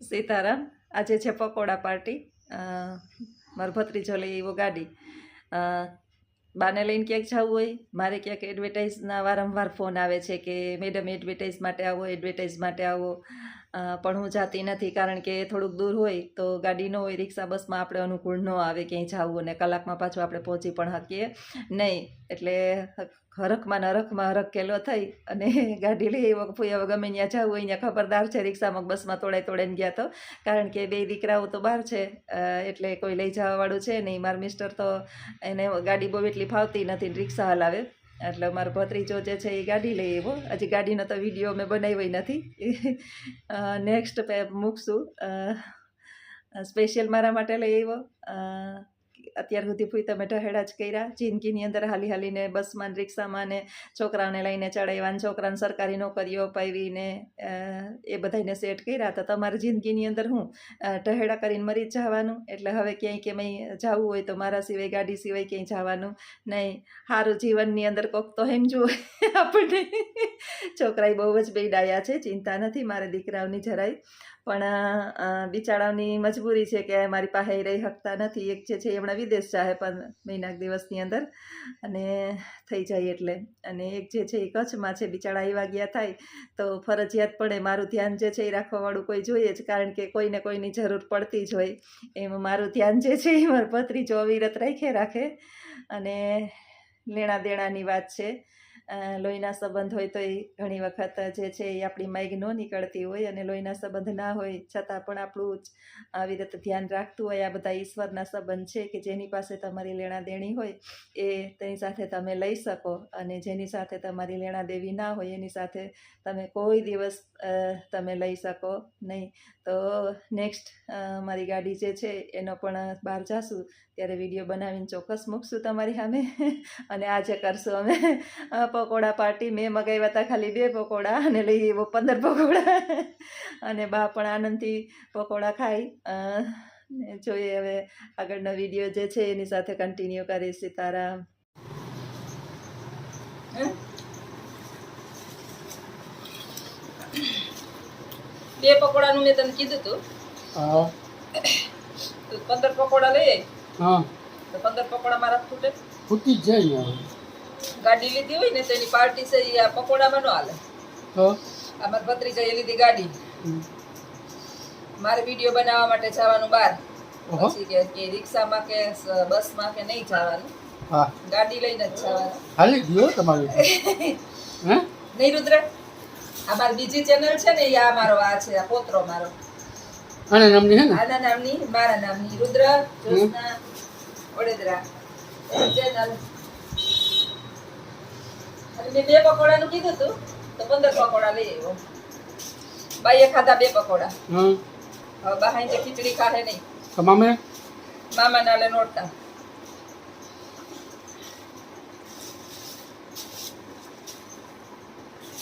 સીતારામ, આજે છે પકોડા પાર્ટી. મારો ભત્રીજો લઈ આવ્યો ગાડી. બાને લઈને ક્યાંક જવું હોય? મારે ક્યાંક એડવર્ટાઇઝના વારંવાર ફોન આવે છે કે, મેડમ એડવર્ટાઇઝ માટે આવો એડવર્ટાઇઝ માટે આવો. પણ હું જાતી નથી કારણ કે થોડુંક દૂર હોય તો ગાડી ન હોય, રિક્ષા, બસમાં આપણે અનુકૂળ ન આવે ક્યાંય જવું અને કલાકમાં પાછું આપણે પહોંચી પણ શકીએ નહીં. એટલે હરખમાં નરખમાં હરખેલો થઈ અને ગાડી લઈ ફૂઈ હવે ગમે ત્યાં જવું હોય ત્યાં ખબરદાર છે, રિક્ષામાં બસમાં તોડાઈ તોડાઈને ગયા તો. કારણ કે બે દીકરાઓ તો બહાર છે એટલે કોઈ લઈ જવાવાળું છે નહીં. મારા મિસ્ટર તો એને ગાડી બહુ એટલી ફાવતી નથી રિક્ષા હલાવે. એટલે મારો ભત્રીજો જે છે એ ગાડી લઈ આવ્યો. હજી ગાડીનો તો વીડિયો મેં બનાવ્યો નથી. નેક્સ્ટ મૂકશું. સ્પેશિયલ મારા માટે લઈ આવ્યો. અત્યાર સુધી ફૂઈ તમે ઢહેડા જ કર્યા. જિંદગીની અંદર હાલી હાલીને બસમાં રિક્ષામાં ને છોકરાને લઈને ચડાવ્યા ને છોકરાને સરકારી નોકરીઓ અપાવીને એ બધાને સેટ કર્યા. તો તમારી જિંદગીની અંદર હું ઢહેડા કરીને મરી જ જવાનું? એટલે હવે ક્યાંય ક્યાંય જવું હોય તો મારા સિવાય, ગાડી સિવાય ક્યાંય જવાનું નહીં. સારું જીવનની અંદર કોક તો એમ જુએ આપણને. છોકરાએ બહુ જ બેડાયા છે, ચિંતા નથી મારા દીકરાઓની જરાય. પણ બિચારાઓની મજબૂરી છે કે મારી પાસે રહી શકતા નથી. એક જે છે હમણાં વિદેશ જાય પણ મહિનાક દિવસની અંદર અને થઈ જાય એટલે. અને એક જે છે એ કચ્છમાં છે, બિચારા આવ્યા ગયા થાય તો ફરજિયાત પડે મારું ધ્યાન જે છે એ રાખવાવાળું કોઈ જોઈએ જ, કારણ કે કોઈને કોઈની જરૂર પડતી જ હોય. એમ મારું ધ્યાન જે છે એ મારો પત્રી જો અવિરત રાખે રાખે અને લેણા દેણાની વાત છે. લોહીના સંબંધ હોય તો એ ઘણી વખત જે છે એ આપણી માઇગ ન નીકળતી હોય અને લોહીના સંબંધ ના હોય, છતાં પણ આપણું જ આવી રીતે ધ્યાન રાખતું હોય. આ બધા ઈશ્વરના સંબંધ છે કે જેની પાસે તમારી લેણા દેણી હોય, એ તેની સાથે તમે લઈ શકો અને જેની સાથે તમારી લેણા દેવી ના હોય, એની સાથે તમે કોઈ દિવસ તમે લઈ શકો નહીં. તો નેક્સ્ટ મારી ગાડી જે છે, એનો પણ બહાર જાશું. ત્યારે વીડિયો બનાવીને ચોક્કસ મૂકશું તમારી સામે. અને આજે કરશું અમે. પકોડા પાર્ટી. મેં મગાવ્યા હતા ખાલી બે પકોડા અને લઈ એવો પંદર પકોડા. અને બા પણ આનંદથી પકોડા ખાઈ. જોઈએ હવે આગળનો વીડિયો જે છે, એની સાથે કન્ટિન્યુ કરીશ સીતારામ. બે પકોડાનું મેં તને કીધું હતું હા. પંદર પકોડા લઈએ હા. તો પંદર પકોડા મારા ફૂટે ફૂટી જ જાય ને ગાડી લીધી હોય ને તો એની પાર્ટી છે એ આ પકોડામાં ન હાલે. તો? આ મારા લીધી ગાડી. મારે વીડિયો બનાવવા માટે જવાનું બહાર. પછી કે કે રિક્ષામાં કે બસ બસમાં કે નહીં જવાનું. હા. ગાડી લઈને જ જવાનું. હાલી ગયો તમારી હે? નહીં રુદ્ર? આ મારી બીજી ચેનલ છે ને એ આ મારો આ છે આ પોતરો મારો અને નામની હે ને આના નામની મારા નામની રુદ્ર જ્યોત્સના વડોદરા ચેનલ અને મેં બે પકોડાનું કીધું હતું તો પંદર પકોડા લઈ આવ્યો બાઈએ ખાધા બે પકોડા હા હવે બહાઈ તો ખીચડી ખાહે નહીં તમામે મામા નાલે નોટતા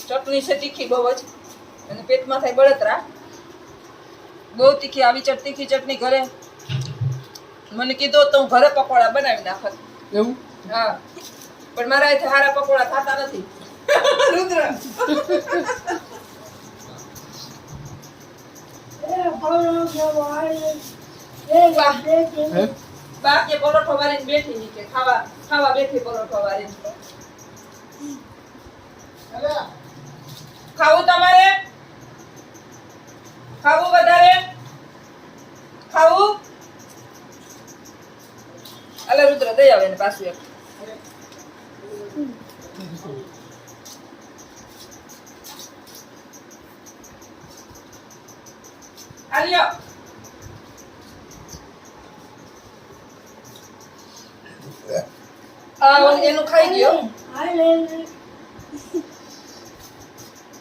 ચટણી છે તીખી બહુ જ. અને પેટમાં થાય બળતરા. બહુ તીખી આવી ચટ તીખી ચટણી ઘરે. મને કીધું તો હું ઘરે પકોડા બનાવી નાખત. એવું? હા. પણ મારા અહીંથી હારા પકોડા થતા નથી. રુદ્ર. હે? કે પરોઠો વાળીને બેઠી ની ખાવા ખાવા બેઠી પરોઠો વાળીને. ખાવું તમારે? ખાવું વધારે? ખાવું? અલે રુદ્ર દઈ આવે ને પાછું એક. આલ્યો આ એનું ખાઈ ગયો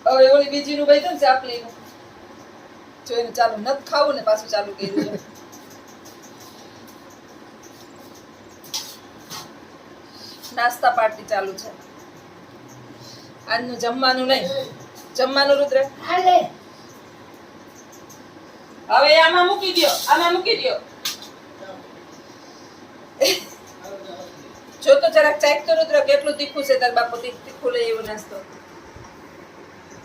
હવે ઓલી બીજી નું ભાઈ ચાપલી નું. જો ચાલુ નત ખાવું ને પાછું ચાલુ કર્યું. નાસ્તા પાર્ટી ચાલુ છે. આજનું જમવાનું નહીં. જમવાનું રુદ્ર? હવે આમાં મૂકી દ્યો આમાં મૂકી દ્યો. જો તો જરાક ચાક તો રુદ્ર કેટલું તીખું છે તાર બાપુ તીખું લઈ એવું નાસ્તો.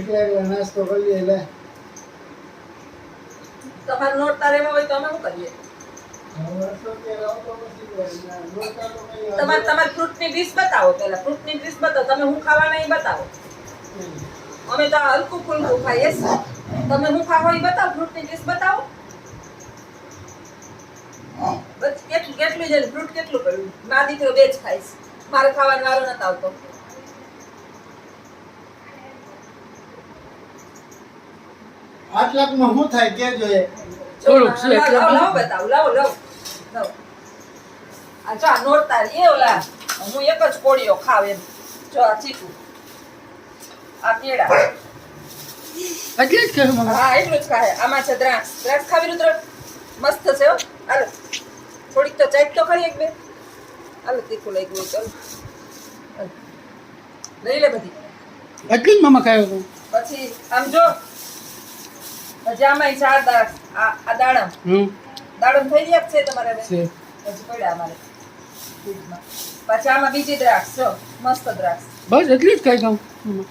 એટલે નાસ્તો કરીએ એટલે તમારે નોટ તારેમાં હોય તો અમે શું કરીએ? તમારે તમારે ફ્રૂટની ડીશ બતાવો પહેલા. ફ્રૂટની ડીશ બતાવો. તમે હું ખાવાના એ બતાવો. અમે તો હલકું ફૂલકું ખાઈએ. તમે હું ખાવો એ બતાવો ફ્રૂટની ડીશ બતાવો. કેટલું કેટલું છે ફ્રૂટ કેટલું પડ્યું? મારા દીકરો બે જ ખાઈશ મારે ખાવાનો વારો નથી આવતો. આટલાકમાં શું થાય કે જોઈએ? થોડુંક છે લાવો, એટલે લાવો લાવો બતાવો લાવો લાવો લાવો. આ જો આ નોટ તારી એ ઓલા. હું એક જ કોળીઓ ખાવ એમ. જો આ ચીકુ. આ કેળા. એટલે જ કહ્યું હા એટલું જ ખાય આમાં છે દ્રાક્ષ. દ્રાક્ષ ખાવી રુદ્ર? મસ્ત છે હો. હાલો. થોડીક તો ચાટ તો ખરી એક બે. હાલો તીખું લઈ ગયું ચાલો. લઈ લે બધી. એટલે જ મામા ખાયો પછી આમ જો. પછી આમાં ચાર દ્રાક્ષ આ દાડમ. હમ. દાડમ થઈ ગયા છે તમારે છે. પછી પડ્યા અમારે. પછી આમાં બીજી દ્રાક્ષ છો મસ્ત દ્રાક્ષ. બસ એટલી જ ખાઈ દઉં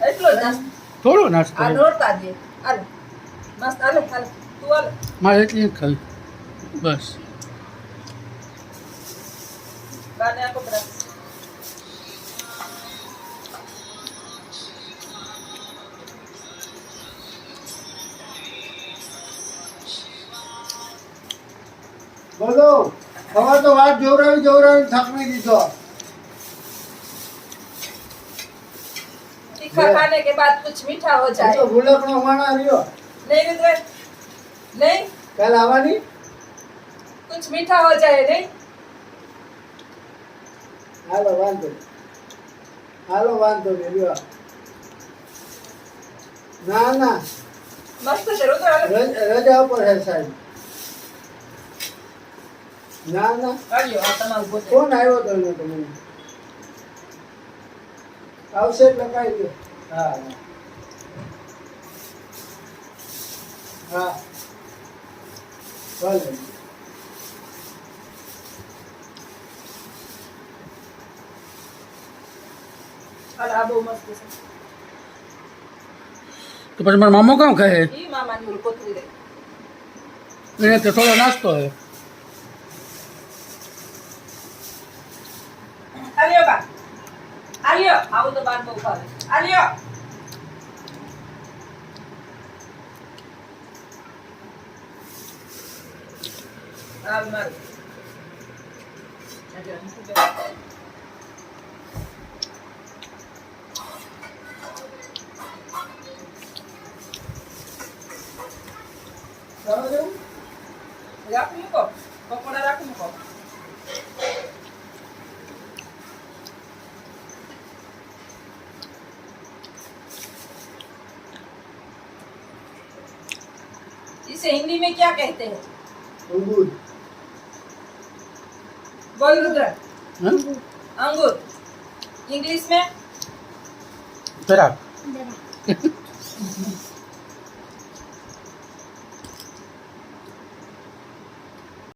એટલો જ. થોડો નાસ્તો આ. નોરતા દે. હાલો. મસ્ત હાલો હાલો. તું હાલો. મારે એટલી જ ખાઈ બસ. બોલો હવે તો વાત જોવરાવી જોવરાવી થકવી દીધો. તીખા ખાને કુછ મીઠા હો જાય. હાલો વાંધો હાલો વાંધો નહીં રહ્યો ના ના. મસ્ત છે રુદ્ર રજા ઉપર હે સાહેબ. ના ના હાલ્યો આ તમારું પોતે કોણ આવ્યો તમને તમને આવશે એટલે કાંઈ દો. હા. હા. ભલે. આ બહુ મસ્ત છે. તો પછી મારો મામો કામ દે. એને તો થોડો નાસ્તો હે આવું તો બાર બહુ હાલ્યો આ મારું. આજે આ દે. ચાલો મૂકો. પકોડા રાખી મૂકો. से हिंदी में क्या कहते हैं? अंगूर। बोल रुद्र। हाँ? अंगूर। इंग्लिश में? दराक